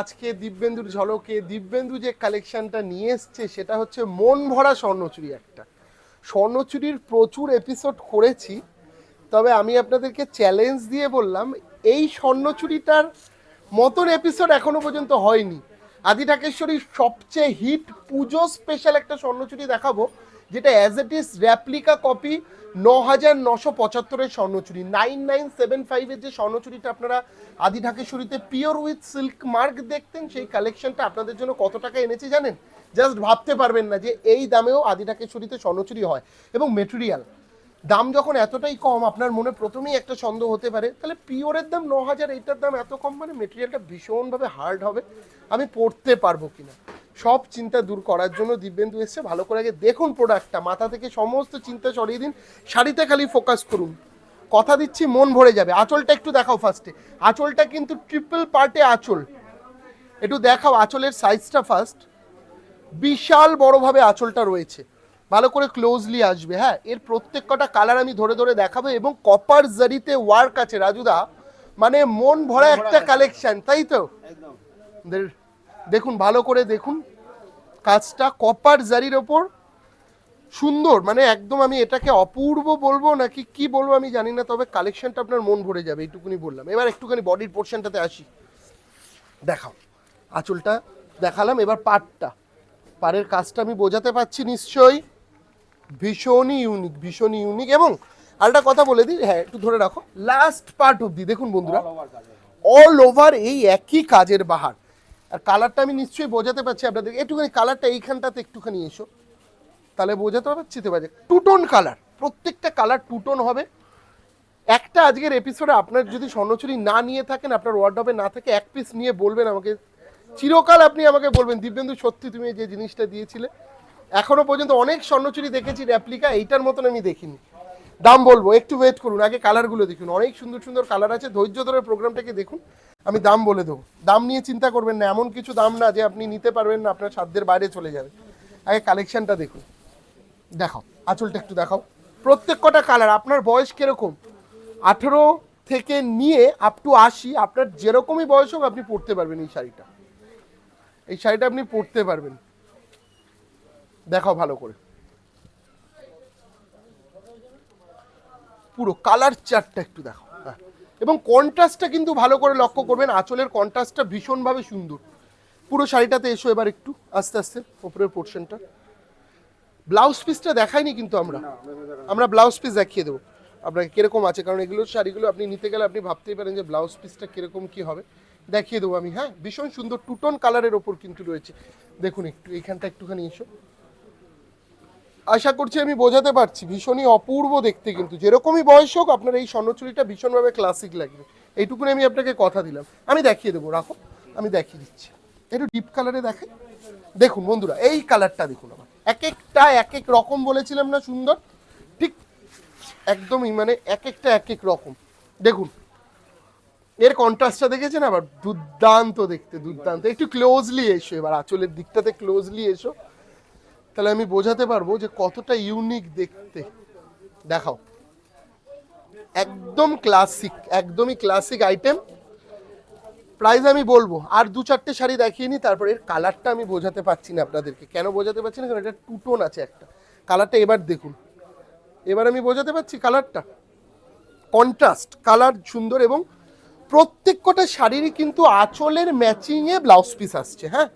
আজকে দিব্যেন্দুর ঝলকে দিব্যেন্দু যে কালেকশনটা নিয়ে এসছে, সেটা হচ্ছে মন ভরা স্বর্ণচুরি একটা। স্বর্ণচুরির প্রচুর এপিসোড করেছি, তবে আমি আপনাদেরকে চ্যালেঞ্জ দিয়ে বললাম, এই স্বর্ণচুরিটার মতন এপিসোড এখনও পর্যন্ত হয়নি। আদি ঢাকেশ্বরীর সবচেয়ে হিট পুজো স্পেশাল একটা স্বর্ণচুরি দেখাবো। যেটা as it is replica copy ন হাজার নশো পঁচাত্তরের স্বর্ণচুরি। নাইন নাইন সেভেন ফাইভের যে স্বর্ণচুরিটা আপনারা আদি ঢাকেশ্বরীতে পিওর উইথ সিল্ক মার্ক দেখতেন, সেই কালেকশনটা আপনাদের জন্য কত টাকা এনেছি জানেন? জাস্ট ভাবতে পারবেন না যে এই দামেও আদি ঢাকেশ্বরীতে স্বর্ণচুরি হয়। এবং মেটেরিয়াল দাম যখন এতটাই কম, আপনার মনে প্রথমেই একটা সন্দেহ হতে পারে, তাহলে পিওরের দাম ন হাজার এইটার দাম এত কম মানে মেটেরিয়ালটা ভীষণভাবে হার্ড হবে, আমি পড়তে পারব কিনা। সব চিন্তা দূর করার জন্য দিব্যেন্দু এসছে। ভালো করে আগে দেখুন প্রোডাক্টটা মাথা থেকে সমস্ত চিন্তা সরিয়ে দিন। শাড়িতে খালি ফোকাস করুন। কথা দিচ্ছি মন ভরে যাবে। আঁচলটা একটু দেখাও ফার্স্টে আঁচলটা কিন্তু ট্রিপল পার্টে আঁচল। একটু দেখাও আঁচলের সাইজটা ফার্স্ট বিশাল বড়ভাবে আঁচলটা রয়েছে। ভালো করে ক্লোজলি আসবে হ্যাঁ? এর প্রত্যেক কটা কালার আমি ধরে ধরে দেখাবো এবং কপার জারিতে ওয়ার্ক আছে রাজুদা। মানে মন ভরা একটা কালেকশন তাই তো? দের- দেখুন ভালো করে দেখুন। কাজটা কপার জারির ওপর। সুন্দর মানে একদম আমি এটাকে অপূর্ব বলব নাকি কি বলব আমি জানি না তবে কালেকশনটা আপনার মন ভরে যাবে এইটুকুনি বললাম। এবার একটুখানি বডির পোর্শনটাতে আসি। দেখাও। আঁচলটা দেখালাম এবার পাটটা পাড়ের কাজটা আমি বোঝাতে পারছি নিশ্চয়ই। ভীষণই ইউনিক ভীষণই ইউনিক এবং আরেকটা কথা বলে দিই হ্যাঁ একটু ধরে রাখো। লাস্ট পার্ট অবধি দেখুন বন্ধুরা। অল ওভার এই একই কাজের বাহার। আর কালারটা আমি নিশ্চয়ই বোঝাতে পারছি আপনাদের। একটুখানি কালারটা এইখানটাতে একটুখানি এসো। তাহলে বোঝাতে পারছি তো বাজে টুটোন কালার প্রত্যেকটা কালার টুটোন হবে। একটা আজকের এপিসোডে আপনার যদি স্বর্ণচুরি না নিয়ে থাকেন, আপনার ওয়ার্ডবে না থাকে এক পিস নিয়ে বলবেন আমাকে। চিরকাল আপনি আমাকে বলবেন, দিব্যেন্দু, সত্যি তুমি যে জিনিসটা দিয়েছিলে। এখনও পর্যন্ত অনেক স্বর্ণচুরি দেখেছি র্যাপ্লিকা এইটার মতন আমি দেখিনি। দাম বলব, একটু ওয়েট করুন, আগে কালারগুলো দেখুন। অনেক সুন্দর সুন্দর কালার আছে, ধৈর্য ধরে প্রোগ্রামটাকে দেখুন, আমি দাম বলে দেবো। দাম নিয়ে চিন্তা করবেন না, এমন কিছু দাম না যে আপনি নিতে পারবেন না, আপনার সাধ্যের বাইরে চলে যাবে। আগে কালেকশনটা দেখুন। দেখাও, আঁচলটা একটু দেখাও। প্রত্যেক কটা কালার আপনার বয়স কীরকম? আঠেরো থেকে নিয়ে আপ টু আশি, আপনার যেরকমই বয়স হোক আপনি পড়তে পারবেন এই শাড়িটা। এই শাড়িটা আপনি পরতে পারবেন। দেখাও ভালো করে। পুরো কালার চারটা একটু দেখো। হ্যাঁ। এবং কন্ট্রাস্টটা কিন্তু ভালো করে লক্ষ্য করবেন আঁচলের কন্ট্রাস্টটা ভীষণভাবে সুন্দর। পুরো শাড়িটাতে এসো এবার একটু আস্তে আস্তে ওপরের পোর্শনটা ব্লাউজ পিসটা দেখাইনি কিন্তু আমরা। আমরা ব্লাউজ পিস দেখিয়ে দেবো। আপনাকে কীরকম আছে? কারণ এগুলো শাড়িগুলো আপনি নিতে গেলে আপনি ভাবতেই পারেন যে ব্লাউজ পিসটা কীরকম কি হবে। দেখিয়ে দেবো আমি হ্যাঁ। ভীষণ সুন্দর টুটন কালারের ওপর কিন্তু রয়েছে। দেখুন একটু এইখানটা একটুখানি এসো। আশা করছি আমি বোঝাতে পারছি, ভীষণই অপূর্ব দেখতে কিন্তু। যেরকমই বয়স হোক, আপনার এই স্বর্ণচুরিটা ভীষণভাবে ক্লাসিক লাগবে। এইটুকুনি আমি আপনাকে কথা দিলাম। আমি দেখিয়ে দেবো, রাখো। আমি দেখিয়ে দিচ্ছি। একটু ডিপ কালারে দেখাই দেখুন। বন্ধুরা, এই কালারটা দেখুন আমার। এক একটা, এক এক রকম বলেছিলাম না, সুন্দর? ঠিক একদমই মানে এক একটা, এক এক রকম। দেখুন, এর কন্ট্রাস্টটা দেখেছেন? আবার দুর্দান্ত দেখতে, দুর্দান্ত। একটু ক্লোজলি এসো এবার, আঁচলের দিকটাতে ক্লোজলি এসো। তাহলে আমি বোঝাতে পারব যে কতটা ইউনিক দেখতে। দেখাও। একদম ক্লাসিক একদমই ক্লাসিক আইটেম প্রাইস আমি বলব, আর দু চারটে শাড়ি দেখিয়ে নিই তারপর এর কালারটা আমি বোঝাতে পারছি না আপনাদেরকে। কেন বোঝাতে পারছি না? কারণ এটা টুটোন আছে একটা। কালারটা এবার দেখুন। এবার আমি বোঝাতে পারছি কালারটা কন্ট্রাস্ট কালার সুন্দর এবং প্রত্যেক কটা শাড়িরই কিন্তু আঁচলের ম্যাচিংয়ে ব্লাউজ পিস আসছে হ্যাঁ?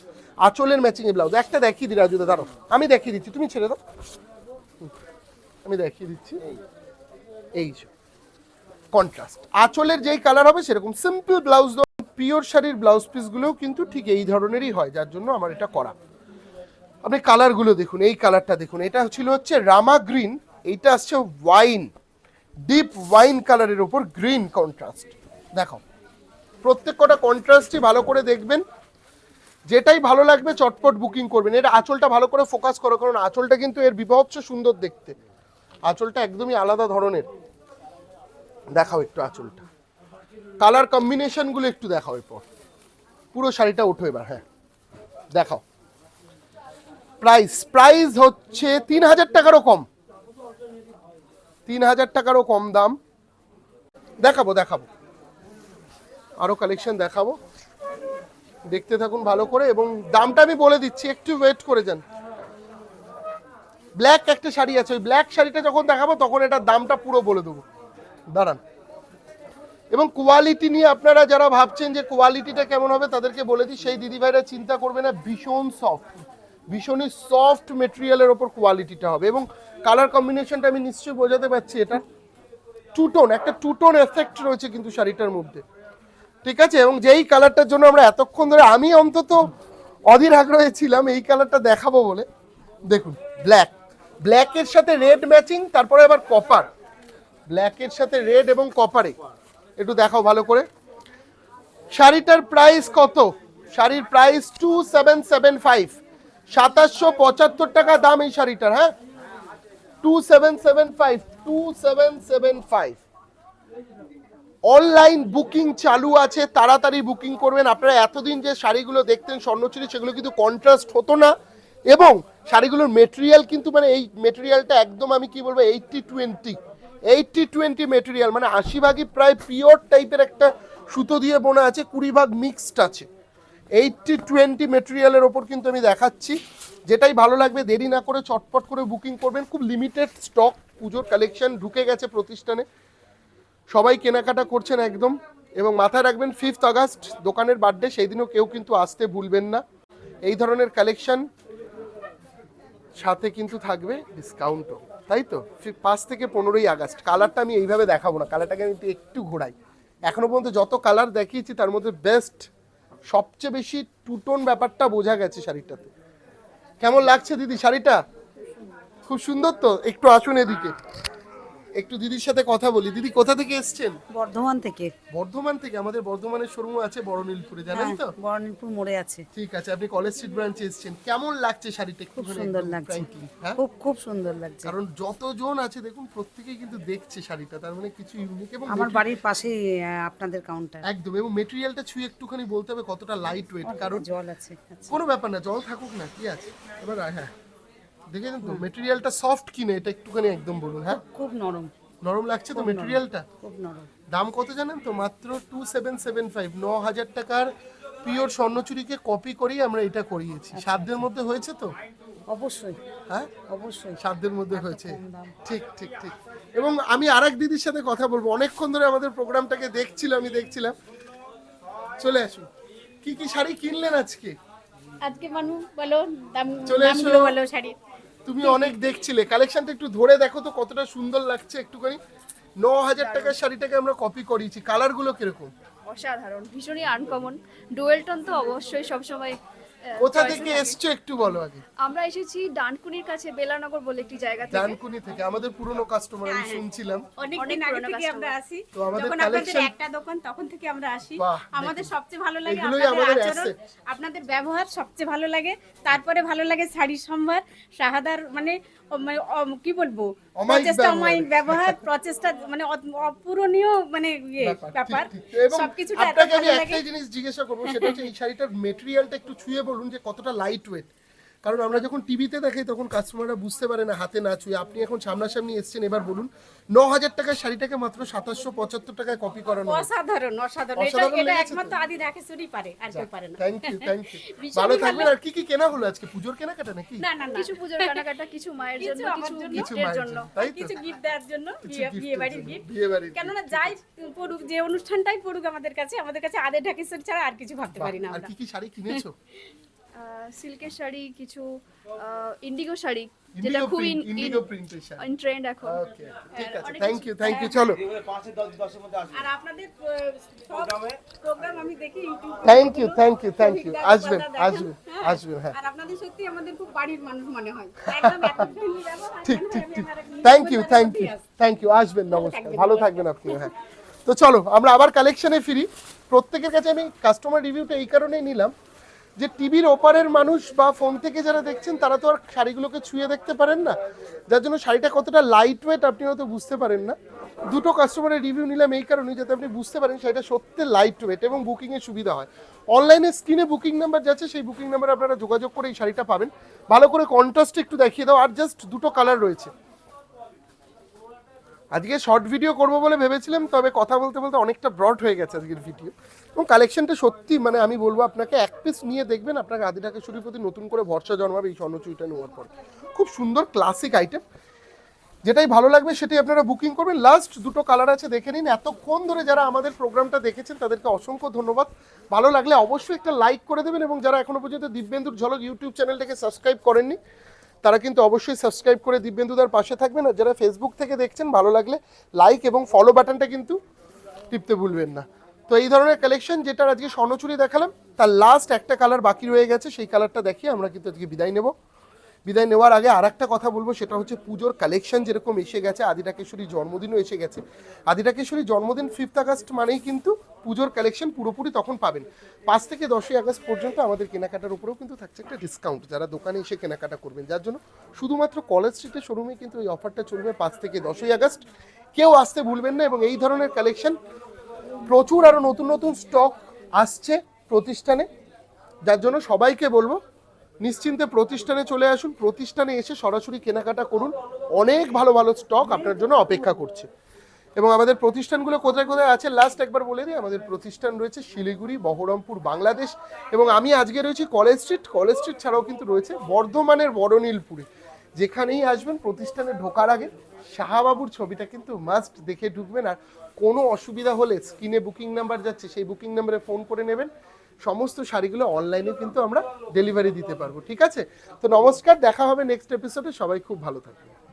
আঁচলের ম্যাচিংয়ে ব্লাউজ একটা দেখিয়ে দিই রাজুদা দাঁড়ো আমি দেখিয়ে দিচ্ছি, তুমি ছেড়ে দাও। আমি দেখিয়ে দিচ্ছি। এই কন্ট্রাস্ট আঁচলের যেই কালার হবে, সেরকম সিম্পল ব্লাউজ পিওর শাড়ির ব্লাউজ পিসগুলোও কিন্তু ঠিক এই ধরনেরই হয়, যার জন্য আমার এটা করা। আপনি কালারগুলো দেখুন, এই কালারটা দেখুন। এটা ছিল হচ্ছে রামা গ্রিন এইটা আসছে ওয়াইন ডিপ ওয়াইন কালারের ওপর গ্রিন কন্ট্রাস্ট দেখো, প্রত্যেক কটা কন্ট্রাস্টই ভালো করে দেখবেন। যেটাই ভালো লাগবে, চটপট বুকিং করবেন। এর আঁচলটা ভালো করে ফোকাস করো, কারণ আঁচলটা কিন্তু এর বিভৎস সুন্দর দেখতে। আঁচলটা একদমই আলাদা ধরনের। দেখাও একটু আঁচলটা। কালার কম্বিনেশনগুলো একটু দেখাও এরপর। পুরো শাড়িটা ওঠো এবার হ্যাঁ। দেখাও। প্রাইস প্রাইস হচ্ছে তিন হাজার টাকারও কম। তিন হাজার টাকারও কম দাম। দেখাবো দেখাবো। আরও কালেকশন দেখাবো। দেখতে থাকুন ভালো করে এবং দামটা আমি বলে দিচ্ছি, একটু ওয়েট করে যান। ব্ল্যাক একটা শাড়ি আছে, ওই ব্ল্যাক শাড়িটা যখন দেখাবো তখন এটার দামটা পুরো বলে দেবো। দাঁড়ান। এবং কোয়ালিটি নিয়ে আপনারা যারা ভাবছেন যে কোয়ালিটিটা কেমন হবে তাদেরকে বলে দিই, সেই দিদিভাইরা চিন্তা করবে না, ভীষণ সফট ভীষণই সফট মেটেরিয়ালের ওপর কোয়ালিটিটা হবে এবং কালার কম্বিনেশনটা আমি নিশ্চয়ই বোঝাতে পারছি এটা। টু টোন একটা টু টোন এফেক্ট রয়েছে কিন্তু শাড়িটার মধ্যে। ঠিক আছে? এবং যেই কালারটার জন্য আমরা এতক্ষণ ধরে, আমি অন্তত অধীর আগ্রহে ছিলাম এই কালারটা দেখাবো বলে। দেখুন ব্ল্যাক ব্ল্যাকের সাথে রেড ম্যাচিং তারপরে আবার কপার ব্ল্যাকের সাথে রেড এবং কপারে একটু দেখাও ভালো করে। শাড়িটার প্রাইস কত? শাড়ির price two seven seven five সাতাশশো পঁচাত্তর টাকা দাম এই শাড়িটার হ্যাঁ? Two seven seven five two seven seven five online booking চালু আছে, তাড়াতাড়ি বুকিং করবেন। আপনারা এতদিন যে শাড়িগুলো দেখতেন, স্বর্ণচুরি, সেগুলো কিন্তু কন্ট্রাস্ট হতো না। এবং শাড়িগুলোর মেটেরিয়াল কিন্তু মানে এই মেটেরিয়ালটা একদম আমি কি বলব eighty twenty eighty twenty material মানে আশি ভাগই প্রায় পিওর টাইপের একটা সুতো দিয়ে বোনা আছে কুড়ি ভাগ মিক্সড আছে এইটটি টোয়েন্টি মেটেরিয়ালের ওপর কিন্তু আমি দেখাচ্ছি। যেটাই ভালো লাগবে, দেরি না করে চটপট করে বুকিং করবেন। খুব লিমিটেড স্টক পুজোর কালেকশন ঢুকে গেছে প্রতিষ্ঠানে। সবাই কেনাকাটা করছেন একদম। এবং মাথায় রাখবেন ফিফথ আগস্ট দোকানের বার্থডে সেই দিনও কেউ কিন্তু আসতে ভুলবেন না। এই ধরনের কালেকশন সাথে কিন্তু থাকবে ডিসকাউন্টও তাই তো? পাঁচ থেকে পনেরোই আগস্ট কালারটা আমি এইভাবে দেখাবো না। কালারটাকে আমি একটু ঘোরাই। এখনও পর্যন্ত যত কালার দেখিয়েছি, তার মধ্যে বেস্ট সবচেয়ে বেশি টুটোন ব্যাপারটা বোঝা গেছে শাড়িটাতে। কেমন লাগছে দিদি শাড়িটা? খুব সুন্দর তো? একটু আসুন এদিকে। একটু দিদির সাথে কথা বলি। দিদি কোথা থেকে এসছেন? বর্ধমান থেকে। বর্ধমান থেকে? আমাদের বর্ধমানের শোরুম আছে বড়নীলপুরে জানেন হ্যাঁ, তো? বর্ণিলপুর মোড়ে আছে। ঠিক আছে আপনি কলেজ স্ট্রিট ব্রাঞ্চে এসেছেন। কেমন লাগছে শাড়িটা খুব সুন্দর লাগছে। হ্যাঁ? খুব খুব সুন্দর লাগছে। কারণ যতজন আছে দেখুন প্রত্যেকেই কিন্তু দেখছে শাড়িটা তার মানে কিছু ইউনিক এবং আমার বাড়ির পাশেই আপনাদের কাউন্টার একদম এবং মেটেরিয়ালটা ছুঁয়ে একটুখানি বলতে হবে কতটা লাইট ওয়েট কারণ জল আছে আচ্ছা। কোনো ব্যাপার না জল থাকুক না কি আছে? এবার হ্যাঁ। দেখেছেন তো মেটেরিয়ালটা সফট কিনে এটা একটুখানি একদম বলুন হ্যাঁ? খুব নরম। নরম লাগছে তো মেটেরিয়ালটা খুব নরম। দাম কত জানেন তো? মাত্র টু সেভেন সেভেন ফাইভ ন হাজার টাকার পিওর স্বর্ণচুরিকে কপি করেই আমরা এটা করিয়েছি। সাধ্যের মধ্যে হয়েছে তো? অবশ্যই। হ্যাঁ? অবশ্যই। সাধ্যের মধ্যে হয়েছে। ঠিক ঠিক ঠিক। এবং আমি আরেক দিদির সাথে কথা বলব। অনেকক্ষণ ধরে আমাদের প্রোগ্রামটাকে দেখছিল আমি দেখছিলাম। চলে আসুন। কি কি শাড়ি কিনলেন আজকে? আজকে মানু বলো দাম চলে এসো। দামগুলো বলো শাড়ির। তুমি অনেক দেখছিলে। কালেকশনটা একটু ধরে দেখো তো কতটা সুন্দর লাগছে একটুখানি। ন হাজার টাকার শাড়িটাকে আমরা কপি করিয়েছি। কালারগুলো কীরকম? অসাধারণ ভীষণই আনকমন ডুয়েল টোন তো অবশ্যই সবসময় কোথা থেকে এসছো একটু বলো আগে। আমরা এসেছি ডানকুনির কাছে বেলানগর বলে একটি জায়গা থেকে ডানকুনি থেকে আমাদের পুরনো কাস্টমার আমি শুনছিলাম। অনেক অনেক আগে থেকে আমরা আসি। তো আমাদের কালেকশন একটা দোকান তখন থেকে আমরা আসি। আমাদের সবচেয়ে ভালো লাগে আপনাদের আমাদের আচরণ আপনাদের ব্যবহার সবচেয়ে ভালো লাগে। তারপরে ভালো লাগে শাড়ি সম্ভার শাহাদার মানে মানে কি বলব? প্রচেষ্টা ব্যবহার। অমায়িক ব্যবহার প্রচেষ্টা মানে অপূরণীয় মানে ইয়ে ব্যাপার, এত আপনাকে আমি ভালো একটাই জিনিস জিজ্ঞাসা করব সেটা হচ্ছে এই শাড়িটার মেটেরিয়ালটা একটু ছুঁয়ে বলুন যে কতটা লাইট ওয়েট কারণ আমরা যখন টিভিতে দেখাই তখন কাস্টমাররা বুঝতে পারে না হাতে না ছুঁয়ে। আপনি এখন সামনাসামনি এসেছেন এবার বলুন ন হাজার টাকার শাড়িটাকে মাত্র সাতাশশো পঁচাত্তর টাকায় কপি করানো অসাধারণ অসাধারণ। এটা? একমাত্র আদি রাখেশ্বরী পারে আর কেউ পারে না। থ্যাংক ইউ থ্যাংক ইউ ভালো। থাকবেন আর কি কি কেনা হলো আজকে? পুজোর কেনাকাটা নাকি? না না কিছু পুজোর কেনাকাটা কিছু মায়ের জন্য কিছু কিছু গিফটের মায়ের জন্য। কিছু গিফট দেওয়ার জন্য বিয়ে বাড়ির গিফট বিয়ে বাড়ির কেননা। যাই পড়ুক যে অনুষ্ঠানটাই পড়ুক আমাদের কাছে আমাদের কাছে আদে ঢাকেশ্বর ছাড়া আর কিছু ভাবতে পারি না আর কি কি শাড়ি কিনেছো? সিল্কের শাড়ি কিছু ইন্ডিগো শাড়ি যেটা খুব ইন্ডিগো প্রিন্টের শাড়ি। ইন ট্রেন্ড এখন। ওকে ঠিক আছে থ্যাংক ইউ থ্যাংক ইউ চলো। আর আপনাদের সব প্রোগ্রাম? আমি দেখি YouTube. Thank you thank you thank you আসবেন আসবেন হ্যাঁ। আসবেন হ্যাঁ। আর আপনাদের সত্যি আমাদের খুব বাড়ির মানুষ মনে হয়। একদম এত ঠিক ঠিক ঠিক। আমার thank you thank you. Thank you আসবেন নমস্কার। ভালো থাকবেন আপনি হ্যাঁ। তো চলো আমরা আবার কালেকশনে ফিরি। প্রত্যেকের কাছে আমি কাস্টমার রিভিউটা এই কারণেই নিলাম যে টিভির ওপারের মানুষ বা ফোন থেকে যারা দেখছেন, তারা তো আর শাড়িগুলোকে ছুঁয়ে দেখতে পারেন না। যার জন্য শাড়িটা কতটা লাইট ওয়েট আপনি হয়তো বুঝতে পারেন না। দুটো কাস্টমারের রিভিউ নিলাম এই কারণে যাতে আপনি বুঝতে পারেন শাড়িটা সত্যি লাইট ওয়েট এবং বুকিংয়ের সুবিধা হয়। অনলাইনে স্ক্রিনে বুকিং নাম্বার যাচ্ছে, সেই বুকিং নাম্বারে আপনারা যোগাযোগ করে এই শাড়িটা পাবেন। ভালো করে কন্ট্রাস্ট একটু দেখিয়ে দাও, আর জাস্ট দুটো কালার রয়েছে। আজকে শর্ট ভিডিও করব বলে ভেবেছিলাম, তবে কথা বলতে বলতে অনেকটা ব্রড হয়ে গেছে আজকের ভিডিও এবং কালেকশনটা সত্যি মানে আমি বলব আপনাকে, এক পিস নিয়ে দেখবেন, আপনাকে আদি ঢাকেশ্বরীর প্রতি নতুন করে ভরসা জন্মাবে এই স্বর্ণচুরিটা নেওয়ার পর। খুব সুন্দর ক্লাসিক আইটেম যেটাই ভালো লাগবে সেটাই আপনারা বুকিং করবেন। লাস্ট দুটো কালার আছে, দেখে নিন। এতক্ষণ ধরে যারা আমাদের প্রোগ্রামটা দেখেছেন, তাদেরকে অসংখ্য ধন্যবাদ। ভালো লাগলে অবশ্যই একটা লাইক করে দেবেন এবং যারা এখনও পর্যন্ত দিব্যেন্দুর ঝলক ইউটিউব চ্যানেলটাকে সাবস্ক্রাইব করেননি, তারা কিন্তু অবশ্যই সাবস্ক্রাইব করে দিব্যেন্দুদার পাশে থাকবেন। আর যারা ফেসবুক থেকে দেখছেন, ভালো লাগলে লাইক এবং ফলো বাটনটা কিন্তু টিপতে ভুলবেন না। তো এই ধরনের কালেকশন যেটা আজকে স্বর্ণচুরি দেখালাম, তার লাস্ট একটা কালার বাকি রয়ে গেছে, সেই কালারটা দেখিয়ে আমরা কিন্তু আজকে বিদায় নেব। বিদায় নেওয়ার আগে আর একটা কথা বলব, সেটা হচ্ছে পুজোর কালেকশন যেরকম এসে গেছে আদিটাকেশ্বরী জন্মদিনও এসে গেছে। আদিটাকেশ্বরী জন্মদিন ফিফথ আগস্ট মানেই কিন্তু পুজোর কালেকশন পুরোপুরি তখন পাবেন। পাঁচ থেকে দশই আগস্ট পর্যন্ত আমাদের কেনাকাটার উপরেও কিন্তু থাকছে একটা ডিসকাউন্ট যারা দোকানে এসে কেনাকাটা করবেন। যার জন্য শুধুমাত্র কলেজ স্ট্রিটের শোরুমে কিন্তু এই অফারটা চলবে পাঁচ থেকে দশই আগস্ট। কেউ আসতে ভুলবেন না এবং এই ধরনের কালেকশন প্রচুর আরও নতুন নতুন স্টক আসছে প্রতিষ্ঠানে। যার জন্য সবাইকে বলব, নিশ্চিন্তে প্রতিষ্ঠানে চলে আসুন। প্রতিষ্ঠানে এসে সরাসরি কেনাকাটা করুন। অনেক ভালো ভালো স্টক আপনার জন্য অপেক্ষা করছে। এবং আমাদের প্রতিষ্ঠানগুলো কোথায় কোথায় আছে লাস্ট একবার বলে দিই, আমাদের প্রতিষ্ঠান রয়েছে শিলিগুড়ি, বহরমপুর, বাংলাদেশ। এবং আমি আজকে রয়েছি কলেজ স্ট্রিট। কলেজ স্ট্রিট ছাড়াও কিন্তু রয়েছে বর্ধমানের বড়নীলপুরে যেখানেই আসবেন, প্রতিষ্ঠানে ঢোকার আগে শাহাবাবুর ছবিটা কিন্তু মাস্ট দেখে ঢুকবেন। আর কোনো অসুবিধা হলে স্ক্রিনে বুকিং নাম্বার যাচ্ছে, সেই বুকিং নাম্বারে ফোন করে নেবেন। সমস্ত শাড়িগুলো অনলাইনে কিন্তু আমরা ডেলিভারি দিতে পারব, ঠিক আছে? তো নমস্কার, দেখা হবে নেক্সট এপিসোডে সবাই খুব ভালো থাকবেন।